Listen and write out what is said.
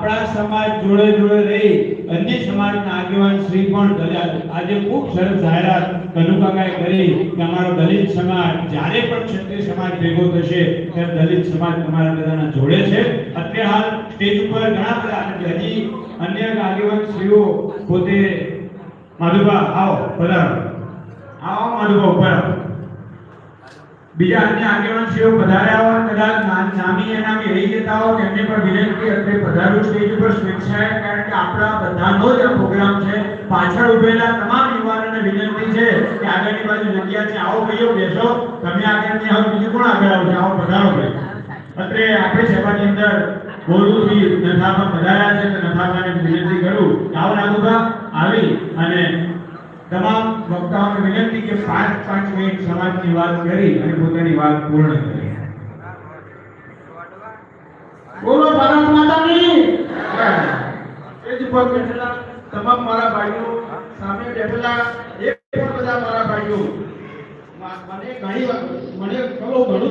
આપણા સમાજ જોડે જોડે રહી અન્ય સમાજના આગેવાન શ્રી પણ આજે ખૂબ સરસ જાહેરાત કનુકાકાએ કરી કે અમારો દલિત સમાજ જ્યારે પણ ક્ષત્રિય સમાજ ભેગો થશે, ત્યારે દલિત સમાજ તમારા બધાના જોડે છે. અત્યારે હાલ સ્ટેજ ઉપર ઘણા બધા હજી અન્ય આગેવાન શ્રીઓ પોતે માધુભા, આવો, પધારો. આવો માધુભા ઉપર બીજા અન્ય આગેવાન શ્રીઓ પધાર્યા કદાચ વિનંતી અત્યારે પધારું સ્ટેજ ઉપર સ્વેચ્છાએ, કારણ કે આપણા બધાનો જ આ પ્રોગ્રામ છે. પાછળ ઉભેલા તમામ યુવાનોને વિનંતી છે કે આગળની બાજુ જગ્યા છે. આવો ભાઈઓ, બેસો. તમે આગળ નહીં આવો, બીજું કોણ આગળ આવશે? આવો પધારો ભાઈ. અત્રે આપણે સેવાની અંદર બોલુથી નથાબા પધાર્યા છે, તો નથાબાને વિનંતી કરું આવો નાગુભા, આવી અને તમામ વક્તાઓને વિનંતી કે પાંચ પાંચ મિનિટ સમાજની વાત કરી અને પોતાની વાત પૂર્ણ કરી બોલો ભારત માતાની એ જ ઉપર બેઠેલા તમામ મારા ભાઈઓ, સામે બેઠેલા એ પણ બધા મારા ભાઈઓ. મને ઘણી મને ઘણું ઘણું